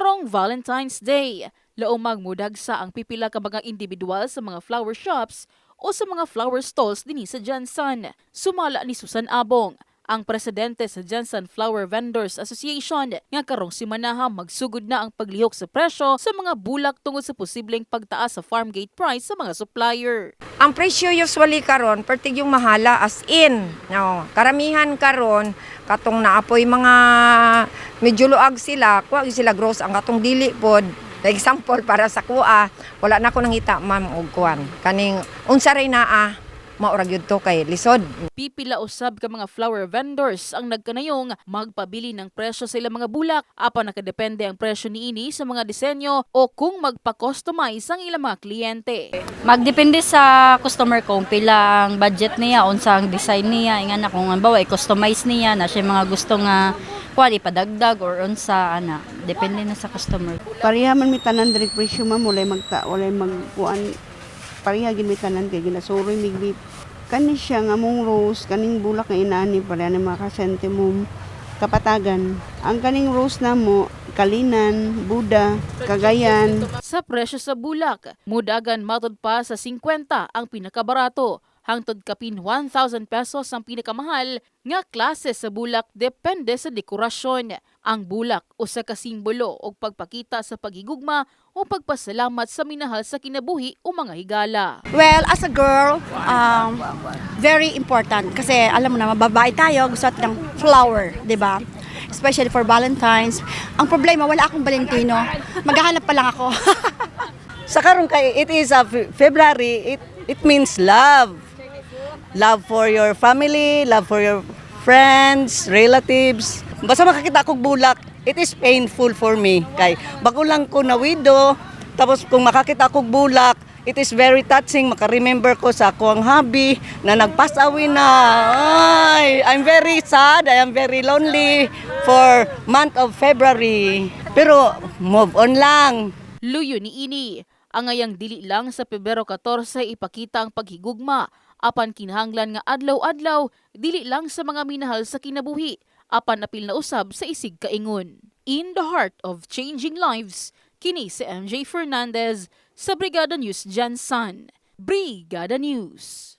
Karong Valentine's Day, laong magmudagsa ang pipila ka mga individual sa mga flower shops o sa mga flower stalls dinhi sa Jansan. Sumala ni Susan Abong, ang presidente sa Jansan Flower Vendors Association nga karong simanaha magsugod na ang paglihok sa presyo sa mga bulak tungod sa posibleng pagtaas sa farm gate price sa mga supplier. Ang presyo usually karon pertig yung mahala as in. No, karamihan karon katong naapoy mga medyo luag sila, kuha sila gross ang katong dili pod. For example para sa kuha, wala na ko nangita ma'am og kuan. Kaning unsa ray naa maura gyud to kay lisod. Pipila usab ka mga flower vendors ang nagkanayong magpabili ng presyo sa ilang mga bulak apan nakadepende ang presyo niini sa mga disenyo o kung magpa-customize ang ilang mga kliyente. Magdepende sa customer kung pila ang budget niya, unsa ang design niya, ingan na kung halimbawa i-customize niya na siya mga gusto nga kuan ipadagdag or unsa ana. Depende na sa customer. Pareha man mi tanan diri presyo ma'am walay magta walay magkuan pareha gid mi tanan kay ginasuroy mig kani siya nga mong rose kaning bulak nga inani pareha na mga kasentimum kapatagan ang kaning rose na mo kalinan buda kagayan Sa presyo sa bulak, mudagan matod pa sa 50 ang pinakabarato. Hangtod kapin 1,000 pesos ang pinakamahal nga klase sa bulak depende sa dekorasyon. Ang bulak usa ka simbolo og pagpakita sa pagigugma o pagpasalamat sa minahal sa kinabuhi o mga higala. Well, as a girl, um, very important kasi alam mo na, mababae tayo, gusto natin ng flower, di ba? Especially for Valentine's. Ang problema, wala akong Valentino. Maghahanap pa lang ako. Sa karon kay it is a Fe- February, it it means love. Love for your family, love for your friends, relatives. Basta makakita kog bulak, it is painful for me kay bago lang ko na widow, tapos kung makakita kog bulak, it is very touching maka-remember ko sa ako ang hubby na nag-pass away na. Ay, I'm very sad, I am very lonely for month of February. Pero move on lang. Luyo ni ini, ang ngayang dili lang sa Pebrero 14 ipakita ang paghigugma apan kinahanglan nga adlaw-adlaw dili lang sa mga minahal sa kinabuhi apan apil na usab sa isig kaingon. In the heart of changing lives, kini si MJ Fernandez sa Brigada News Jansan. Brigada News.